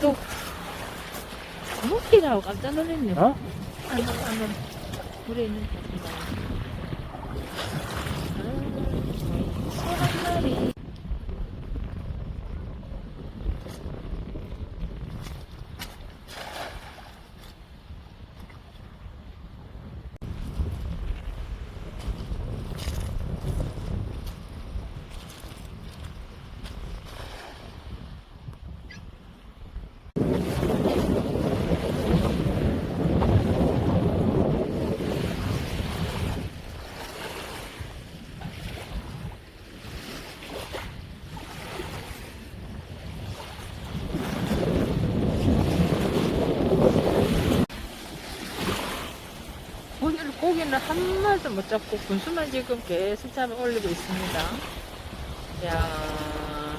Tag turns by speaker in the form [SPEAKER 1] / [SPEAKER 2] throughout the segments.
[SPEAKER 1] 또 물기라고 깜짝 놀랐네.
[SPEAKER 2] 어?
[SPEAKER 1] 안으로, 안으로. 물에 있는 고기가. 아, 고기는 한 마리도 못 잡고 군수만 지금 계속 잡아 올리고 있습니다. 야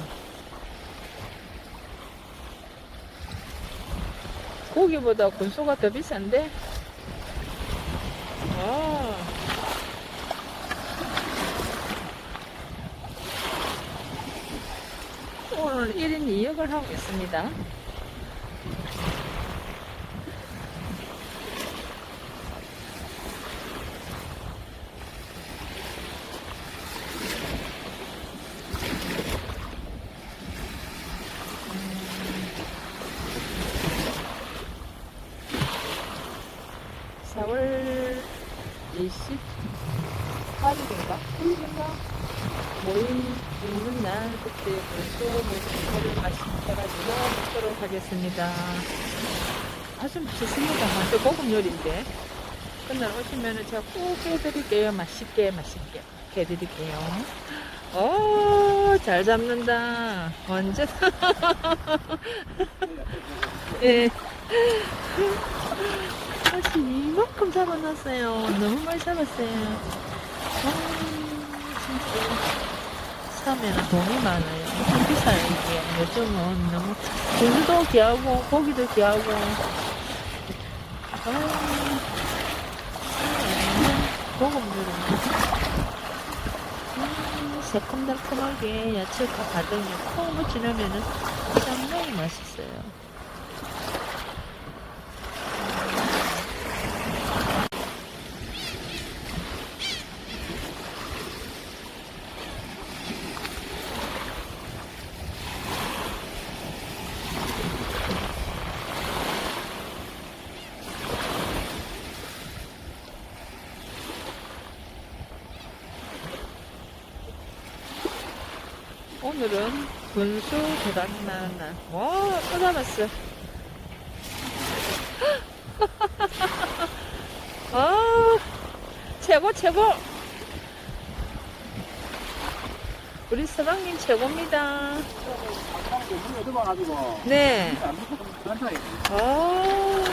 [SPEAKER 1] 고기보다 군수가 더 비싼데? 와. 오늘 1인 2역을 하고 있습니다. 사월 28일인가? 9일인가? 모임 있는 날 그때 벌써 모임을 해가지고 먹도록 하겠습니다. 아주 맛있습니다. 완전 고급 요리인데. 그날 오시면은 제가 꼭 해드릴게요. 맛있게, 맛있게 해드릴게요. 오, 잘 잡는다. 완전. 예. 사실 이만큼 잡아놨어요. 너무 많이 잡았어요. 아, 진짜. 사면 돈이 많아요. 엄청 비싸요, 이게. 요즘은 너무, 고기도 귀하고, 고기도 귀하고. 아, 고급들은. 음, 새콤달콤하게 야채가 가득 콩 묻히려면은 상당히 맛있어요. 오늘은 분수 나는 날. 와, 또 잡았어. 아, 최고, 최고. 우리 서방님 최고입니다. 네. 아,